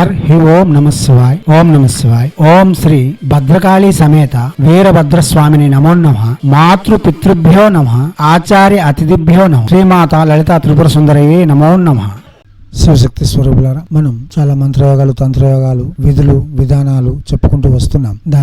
Her హి ఓం నమ శివాయ్. ఓం నమ శివాయ్. ఓం శ్రీ భద్రకాళి సమేత వీరభద్రస్వామిని నమో నమ. మాతృ పితృభ్యో నమ. ఆచార్య అతిథిభ్యో నమ. శ్రీమాత లలిత త్రిపుర సుందరయ్యే నమో నమ. శివశక్తి స్వరూపులారా మనం చాలా మంత్రయోగాలు తంత్రయోగాలు విధులు విధానాలు చెప్పుకుంటూ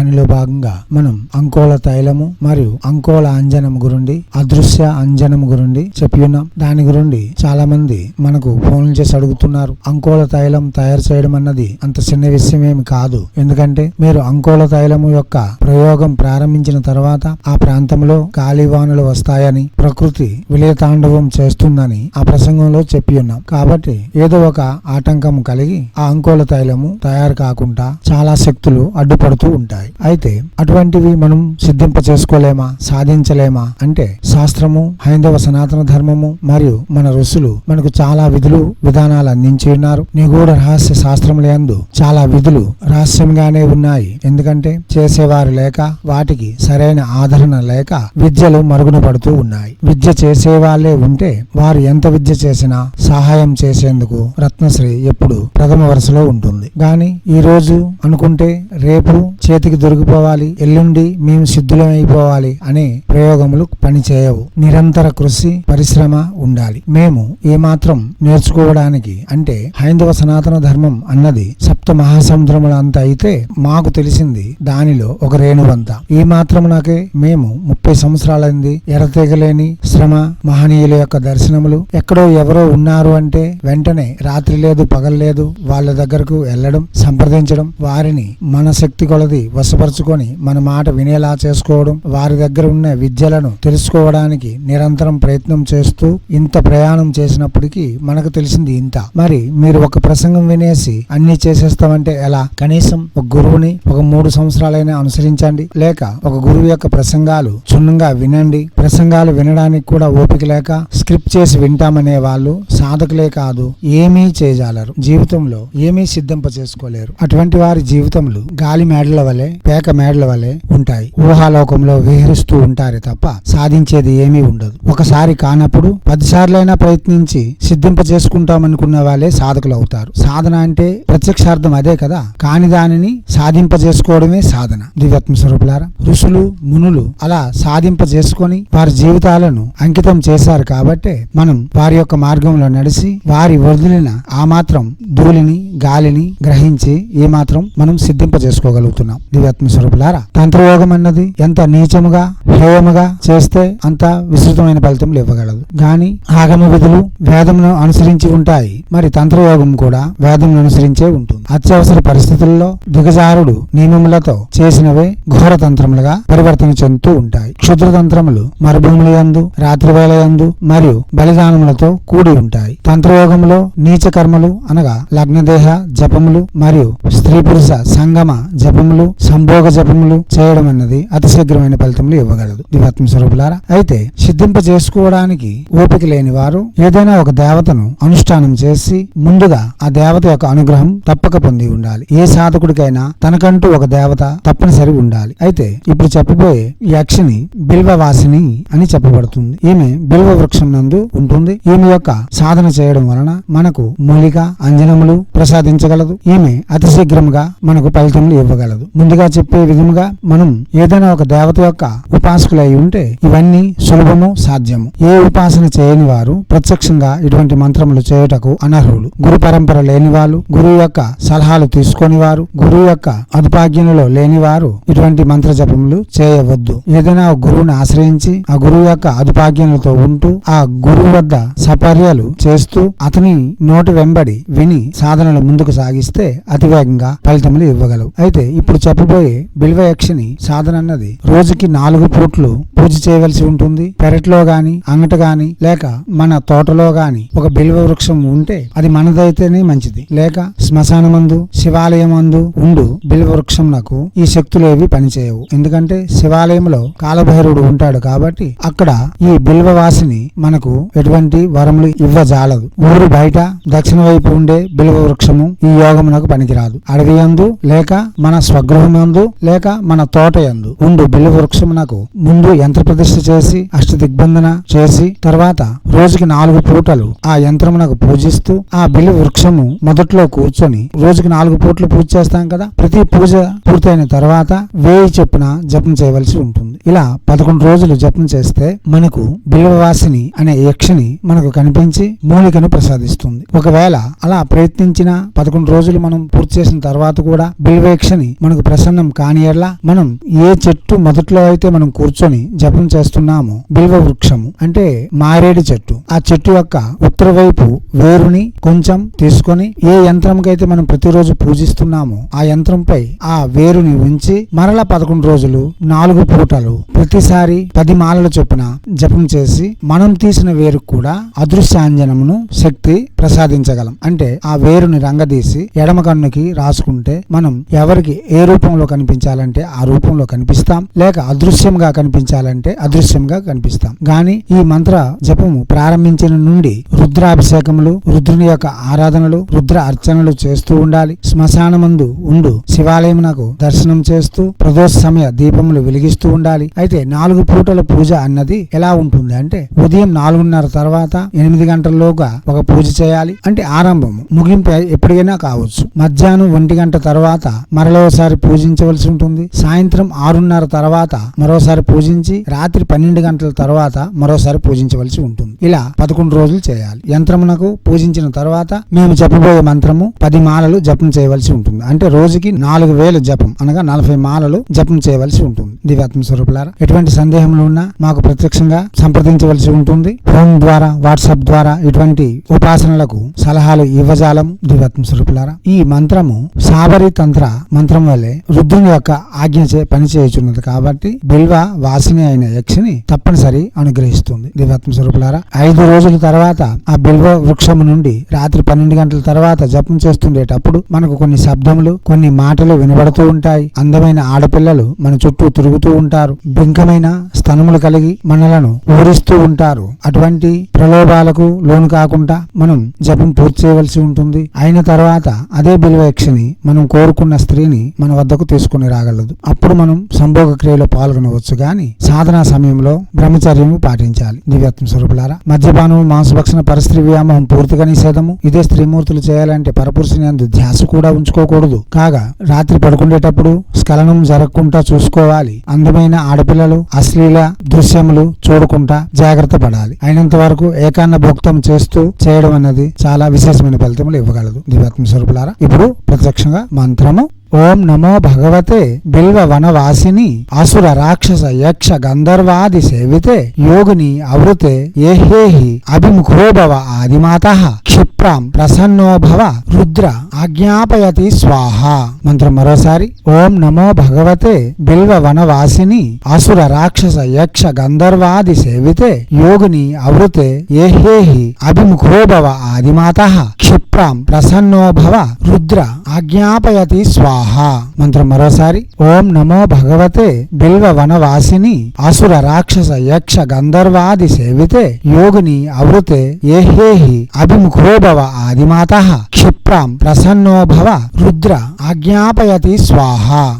దానిలో భాగంగా మనం అంకోల తైలము మరియు అంకోల అంజనం గురుండి అదృశ్య అంజనం గురుండి చెప్పి ఉన్నాం. దాని గురుండి చాలా మంది మనకు ఫోన్లు చేసి అడుగుతున్నారు అంకోల తైలం తయారు చేయడం అన్నది అంత చిన్న విషయం ఏమి కాదు. ఎందుకంటే మీరు అంకోల తైలము యొక్క ప్రయోగం ప్రారంభించిన తర్వాత ఆ ప్రాంతంలో కాలివానులు వస్తాయని ప్రకృతి విలయతాండవం చేస్తుందని ఆ ప్రసంగంలో చెప్పి ఉన్నాం. కాబట్టి ఏదో ఒక ఆటంకం కలిగి ఆ అంకోల తైలము తయారు కాకుండా చాలా శక్తులు అడ్డుపడుతూ ఉంటాయి. అయితే అటువంటివి మనం సిద్ధింప చేసుకోలేమా సాధించలేమా? అంటే శాస్త్రము హైందవ సనాతన ధర్మము మరియు మన ఋషులు మనకు చాలా విధులు విధానాలు అందించి ఉన్నారు. నిగూఢ రహస్య శాస్త్రములందు చాలా విధులు రహస్యంగానే ఉన్నాయి. ఎందుకంటే చేసేవారు లేక వాటికి సరైన ఆదరణ లేక విద్యలు మరుగున పడుతూ ఉన్నాయి. విద్య చేసేవాళ్ళే ఉంటే వారు ఎంత విద్య చేసినా సహాయం చేసేందుకు రత్నశ్రీ ఎప్పుడు ప్రథమ వరుసలో ఉంటుంది. గాని ఈ రోజు అనుకుంటే రేపు చేతికి దొరికిపోవాలి. ఎల్లుండి మేము సిద్ధులం అయిపోవాలి అనే ప్రయోగములు పనిచేయవు. నిరంతర కృషి పరిశ్రమ ఉండాలి. మేము ఏమాత్రం నేర్చుకోవడానికి అంటే హైందవ సనాతన ధర్మం అన్నది సప్త మహాసముద్రముల అంత అయితే మాకు తెలిసింది దానిలో ఒక రేణువంత. ఈ మాత్రం నాకే మేము ముప్పై సంవత్సరాలైంది ఎరతెగలేని శ్రమ మహనీయుల యొక్క దర్శనములు. ఎక్కడో ఎవరో ఉన్నారు అంటే వెంటనే రాత్రి లేదు పగలు లేదు వాళ్ళ దగ్గరకు వెళ్ళడం సంప్రదించడం వారిని మన శక్తి కొలది వశపరుచుకొని మన మాట వినేలా చేసుకోవడం వారి దగ్గర ఉన్న విద్యలను తెలుసుకోవడానికి నిరంతరం ప్రయత్నం చేస్తూ ఇంత ప్రయాణం చేసినప్పటికీ మనకు తెలిసింది ఇంత. మరి మీరు ఒక ప్రసంగం వినేసి అన్ని చేసేస్తామంటే ఎలా? కనీసం ఒక గురువుని ఒక మూడు సంవత్సరాలైనా అనుసరించండి లేక ఒక గురువు యొక్క ప్రసంగాలు క్షుణ్ణంగా వినండి. ప్రసంగాలు వినడానికి కూడా ఓపిక లేక స్క్రిప్ట్ చేసి వింటామనే వాళ్ళు సాధకులే కాదు ఏమీ చేయజాలరు జీవితంలో ఏమీ సిద్ధింప చేసుకోలేరు అటువంటి వారి జీవితంలో గాలి మేడల వలె పేక మేడల వలె ఉంటాయి. ఊహాలోకంలో విహరిస్తూ ఉంటారే తప్ప సాధించేది ఏమీ ఉండదు. ఒకసారి కానప్పుడు పదిసార్లైనా ప్రయత్నించి సిద్ధింప చేసుకుంటామనుకున్న వాళ్ళే సాధకులు అవుతారు సాధన అంటే ప్రత్యక్షార్థం అదే కదా? కాని దానిని సాధింప చేసుకోవడమే సాధన. దివ్యాత్మ స్వరూపులారా ఋషులు మునులు అలా సాధింప చేసుకొని వారి జీవితాలను అంకితం చేశారు కాబట్టే మనం వారి యొక్క మార్గంలో నడిచి వారి వదిలిన ఆ మాత్రం ధూళిని గాలిని గ్రహించి ఏ మాత్రం మనం సిద్ధింప చేసుకోగలుగుతున్నాం. దివ్యాత్మ ఆత్మస్వరూపులారా తంత్రయోగం అన్నది ఎంత నీచముగా హేయముగా చేస్తే అంత విస్తృతమైన ఫలితములు ఇవ్వగలదు. గాని ఆగమ విధులు వేదమును అనుసరించి ఉంటాయి. మరి తంత్రయోగం కూడా వేదమును అనుసరించే ఉంటుంది. అత్యవసర పరిస్థితుల్లో దిగజారుడు నియమములతో చేసినవే ఘోర తంత్రములుగా పరివర్తన చెందుతూ ఉంటాయి. క్షుద్ర తంత్రములు మరుభూముల యందు రాత్రివేళ యందు మరియు బలిదానములతో కూడి ఉంటాయి. తంత్రయోగంలో నీచ కర్మలు అనగా లగ్నదేహ జపములు మరియు స్త్రీ పురుష సంగమ జపములు సంభోగ జపములు చేయడం అన్నది అతి శీఘ్రమైన ఫలితములు ఇవ్వగలదు. దివాత్మ స్వరూపులారా అయితే సిద్ధింప చేసుకోవడానికి ఓపిక లేని వారు ఏదైనా ఒక దేవతను అనుష్ఠానం చేసి ముందుగా ఆ దేవత యొక్క అనుగ్రహం తప్పక పొంది ఉండాలి. ఏ సాధకుడికైనా తనకంటూ ఒక దేవత తప్పనిసరి ఉండాలి. అయితే ఇప్పుడు చెప్పబోయే యక్షిని బిల్వవాసిని అని చెప్పబడుతుంది. ఈమె బిల్వ వృక్షం నందు ఉంటుంది. ఈమె యొక్క సాధన చేయడం వలన మనకు మూలిక అంజనములు ప్రసాదించగలదు. ఈమె అతి శీఘ్రముగా మనకు ఫలితములు ఇవ్వగలదు. ముందుగా చెప్పే విధముగా మనం ఏదైనా ఒక దేవత యొక్క ఉపాసకులై ఉంటే ఇవన్నీ సులభము సాధ్యము. ఏ ఉపాసన చేయని వారు ప్రత్యక్షంగా ఇటువంటి మంత్రములు చేయుటకు అనర్హులు. గురు పరంపర లేని వాళ్ళు గురువు యొక్క సలహాలు తీసుకొని వారు గురువు యొక్క అదుపాగ్యంలో లేని వారు ఇటువంటి మంత్ర జపములు చేయవద్దు. ఏదైనా ఒక గురువుని ఆశ్రయించి ఆ గురువు యొక్క అదుపాజ్ఞలతో ఉంటూ ఆ గురువు వద్ద సపర్యలు చేస్తూ అతని నోటి వెంబడి విని సాధనలు ముందుకు సాగిస్తే అతివేగంగా ఫలితములు ఇవ్వగలవు. అయితే ఇప్పుడు చెప్పబోయే బిల్వ యక్షిని సాధన అన్నది రోజుకి నాలుగు పూట్లు పూజ చేయవలసి ఉంటుంది. పెరట్లో గాని అంగట గాని లేక మన తోటలో గాని ఒక బిల్వ వృక్షం ఉంటే అది మనదైతేనే మంచిది. లేక శ్మశానమందు శివాలయమందు ఉండు బిల్వ వృక్షం నాకు ఈ శక్తులేవి పనిచేయవు. ఎందుకంటే శివాలయంలో కాలభైరుడు ఉంటాడు కాబట్టి అక్కడ ఈ బిల్వ వాసిని మనకు ఎటువంటి వరములు ఇవ్వజాలదు. ఊరు బయట దక్షిణ వైపు ఉండే బిల్వ వృక్షము ఈ యోగమునకు పనికిరాదు. అడవి యందు లేక మన స్వగృహం యందు లేక మన తోట యందు ఉండు బిల్లు వృక్షమునకు ముందు యంత్ర ప్రతిష్ఠ చేసి అష్ట దిగ్బంధన చేసి తర్వాత రోజుకి నాలుగు పూటలు ఆ యంత్రమునకు పూజిస్తూ ఆ బిల్లు వృక్షము మొదట్లో కూర్చొని రోజుకి నాలుగు పూటలు పూజ చేస్తాం కదా ప్రతి పూజ పూర్తయిన తర్వాత వేయి చెప్పున జపం చేయవలసి ఉంటుంది. ఇలా పదకొండు రోజులు జపం చేస్తే మనకు బిల్వవాసిని అనే యక్షిని మనకు కనిపించి మూలికను ప్రసాదిస్తుంది. ఒకవేళ అలా ప్రయత్నించిన పదకొండు రోజులు మనం పూర్తి చేసిన తర్వాత కూడా బిల్వేక్షని మనకు ప్రసన్న కాని ఎడల మనం ఏ చెట్టు మొదట్లో అయితే మనం కూర్చొని జపం చేస్తున్నామో బిల్వ వృక్షము అంటే మారేడు చెట్టు ఆ చెట్టు యొక్క ఉత్తర వైపు వేరుని కొంచెం తీసుకొని ఏ యంత్రంకైతే మనం ప్రతిరోజు పూజిస్తున్నామో ఆ యంత్రంపై ఆ వేరుని ఉంచి మరల పదకొండు రోజులు నాలుగు పూటలు ప్రతిసారి పది మాలల చొప్పున జపం చేసి మనం తీసిన వేరు కూడా అదృశ్యాంజనమును శక్తి ప్రసాదించగలం. అంటే ఆ వేరుని రంగదీసి ఎడమ కన్నుకి రాసుకుంటే మనం ఎవరికి ఏ రూపంలో కనిపించాలంటే ఆ రూపంలో కనిపిస్తాం. లేక అదృశ్యంగా కనిపించాలంటే అదృశ్యంగా కనిపిస్తాం. గాని ఈ మంత్ర జపము ప్రారంభించిన నుండి రుద్రాభిషేకములు రుద్రుని యొక్క ఆరాధనలు రుద్ర అర్చనలు చేస్తూ ఉండాలి. శ్మశానమందు ఉండు. శివాలయమునకు దర్శనం చేస్తూ ప్రదోష సమయ దీపములు వెలిగిస్తూ ఉండాలి. అయితే నాలుగు పూటల పూజ అన్నది ఎలా ఉంటుంది అంటే ఉదయం నాలుగున్నర తర్వాత ఎనిమిది గంటల్లోగా ఒక పూజ చేయాలి. అంటే ఆరంభము ముగింపు ఎప్పటికైనా కావచ్చు. మధ్యాహ్నం ఒంటి గంట తర్వాత మరలోసారి పూజించవలసి ఉంటుంది. సాయంత్రం ఆరున్నర తర్వాత మరోసారి పూజించి రాత్రి పన్నెండు గంటల తర్వాత మరోసారి పూజించవలసి ఉంటుంది. ఇలా పదకొండు రోజులు చేయాలి. యంత్రమునకు పూజించిన తర్వాత మేము చెప్పబోయే మంత్రము పది మాలలు జపం చేయవలసి ఉంటుంది. అంటే రోజుకి నాలుగు వేలు జపం అనగా నలభై మాలలు జపం చేయవలసి ఉంటుంది. దివ్యాత్మ స్వరూపులారా ఎటువంటి సందేహములు ఉన్నా మాకు ప్రత్యక్షంగా సంప్రదించవలసి ఉంటుంది. ఫోన్ ద్వారా వాట్సాప్ ద్వారా ఇటువంటి ఉపాసనలకు సలహాలు ఇవ్వజాలం దివ్యాత్మ స్వరూపులారా ఈ మంత్రము సాబరి తంత్ర మంత్రం వల్లే రుద్రుని యొక్క ఆజ్ఞచే పనిచేయుచున్నది కాబట్టి బిల్వ వాసిని అయిన యక్షిని తప్పనిసరి అనుగ్రహిస్తుంది. దివ్యాత్మ స్వరూపులారా ఐదు రోజుల తర్వాత ఆ బిల్వ వృక్షము నుండి రాత్రి పన్నెండు గంటల తర్వాత జపం చేస్తుండేటప్పుడు మనకు కొన్ని శబ్దములు కొన్ని మాటలు వినబడుతూ ఉంటాయి. అందమైన ఆడపిల్లలు మన చుట్టూ తిరుగుతూ ఉంటారు. బింకమైన స్తనములు కలిగి మనలను ఊరిస్తూ ఉంటారు. అటువంటి ప్రలోభాలకు లోను కాకుండా మనం జపం పూర్తి చేయవలసి ఉంటుంది. అయిన తర్వాత అదే బిల్వయక్షని మనం కోరుకున్న స్త్రీని మన వద్దకు తీసుకుని రాగలదు. అప్పుడు మనం సంభోగ క్రియలో పాల్గొనవచ్చు గాని సాధనా సమయంలో బ్రహ్మచర్యము పాటించాలి. దివ్యత్వం స్వరూపులారా మద్యపానము మాంసభక్షణ పరిస్థితి వ్యామోహం పూర్తిగా నిషేధము. ఇదే స్త్రీమూర్తులు చేయాలంటే పరపురుషుని అందు ధ్యాస కూడా ఉంచుకోకూడదు. కాగా రాత్రి పడుకునేటప్పుడు స్ఖలనం జరగకుండా చూసుకోవాలి. అందమైన ఆడపిల్లలు అశ్లీల దృశ్యములు చూడకుండా జాగ్రత్త పడాలి. అయినంత వరకు ఏకాన్న భోక్తం చేస్తూ చేయడం అనేది చాలా విశేషమైన ఫలితములు ఇవ్వగలదు. దివ్యాత్మ స్వరూపులారా ఇప్పుడు ప్రత్యక్షంగా మంత్రము ఓం నమో భగవతే బిల్వ వనవాసిని అసుర రాక్షస యక్ష గంధర్వాది సేవితే యోగిని అవృతే ఏహేహి అభిముఖోభవ ఆదిమాత క్షిప్రాం ప్రసన్నోభవ రుద్ర ఆజ్ఞాపయతి స్వాహ. మంత్రం మరోసారి. ఓం నమో భగవతే బిల్వ వనవాసిని అసుర రాక్షస యక్ష గంధర్వాది సేవితే యోగిని అవృతే ఏహేహి అభిముఖోభవ ఆదిమాత క్షిప్ ప్రాం ప్రసన్నో భవ రుద్ర ఆజ్ఞాపయతి స్వాహ. మంత్రం మరోసారి. ఓం నమో భగవతే బిల్వ వనవాసిని అసుర రాక్షస యక్ష గంధర్వాది సేవితే యోగిని అవృతే ఏహేహి అభిముఖో భవ ఆదిమాత. క్షిప్రాం ప్రసన్నో భవ రుద్ర ఆజ్ఞాపయతి స్వాహ.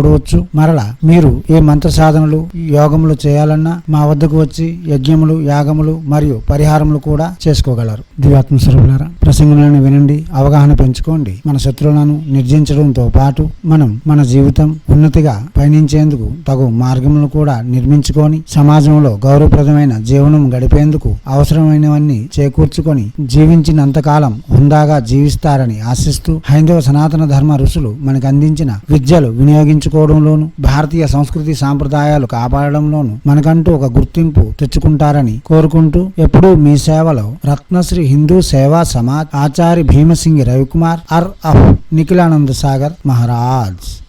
చూడవచ్చు. మరలా మీరు ఏ మంత్ర సాధనలు యోగములు చేయాలన్నా మా వద్దకు వచ్చి యజ్ఞములు యాగములు మరియు పరిహారములు కూడా చేసుకోగలరు. దివాత్మ స్వరూపులారా ప్రసంగములను వినండి అవగాహన పెంచుకోండి. మన శత్రువులను నిర్జించడంతో పాటు మనం మన జీవితం ఉన్నతిగా పయనించేందుకు తగు మార్గములను కూడా నిర్మించుకొని సమాజంలో గౌరవప్రదమైన జీవనం గడిపేందుకు అవసరమైనవన్నీ చేకూర్చుకొని జీవించినంతకాలం హుందాగా జీవిస్తారని ఆశిస్తూ హైందవ సనాతన ధర్మ ఋషులు మనకు అందించిన విద్యలు వినియోగించు పెంచుకోవడంలోను భారతీయ సంస్కృతి సాంప్రదాయాలు కాపాడడంలోను మనకంటూ ఒక గుర్తింపు తెచ్చుకుంటారని కోరుకుంటూ ఎప్పుడూ మీ సేవలో రత్నశ్రీ హిందూ సేవా సమాజ్ ఆచారి భీమసింగి రవికుమార్ అర్ అఫ్. నిఖిలానంద సాగర్ మహారాజ్.